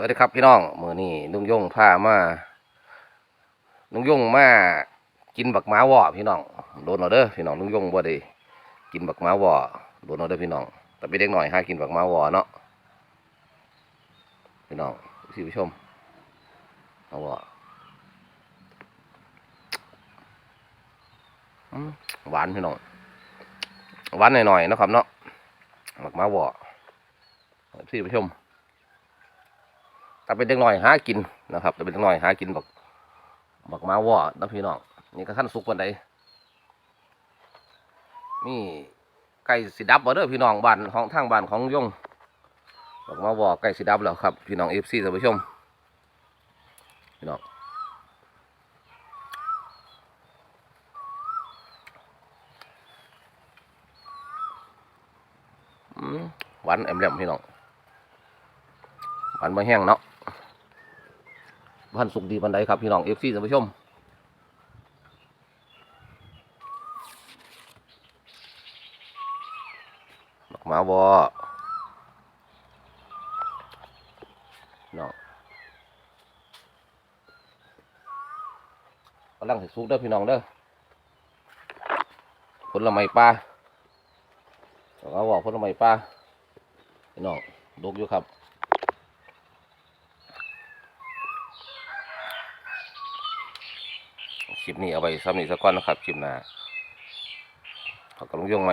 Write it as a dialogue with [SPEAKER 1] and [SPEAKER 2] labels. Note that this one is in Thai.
[SPEAKER 1] วัสดีครับพี่น้องมือนี่ลุงยงพามาลุงยงมากินบักม้าวอพี่น้องโดนเอาเด้อพี่น้องลุงยงบ่ได้กินบักม้าวอโดนเอาเด้อพี่น้อง แต่เป็นเด็กหน่อยหากินบักม้าวอเนาะพี่น้องพี่ผู้ชมเอาวอหวานพี่น้องหวานหน่อยๆนะครับเนาะบักม้าวอพี่ผู้ชม ถ้าเป็นเด็กน้อยหากินนะครับถ้าเป็นเด็กน้อยหากินบักบักมาว่อนะพี่น้องนี่ก็ขั้นสุกวันใดนี่ไก่สีดับบ่เด้อพี่น้องบ้านของทางบ้านของยงบักมาวอไก่สีดับแล้วครับ พี่น้องเอฟซีท่านผู้ชมพี่น้องอืมหวานแอมแหลมพี่น้องมันมาแห้งเนาะ พันสุกดีปันใดครับพี่น้องเอฟซีท่านผู้ชมดอกหมาวอเนาะกำลังสุกเด้อพี่น้องเด้อผลไม้ปลาดอกหมาวอกผลไม้ปลาพี่น้องดกอยู่ครับ คลิปนี้เอาไปซ้ำอีกสักก้อนนะครับ คลิปหน้าขอกำลังยงไหม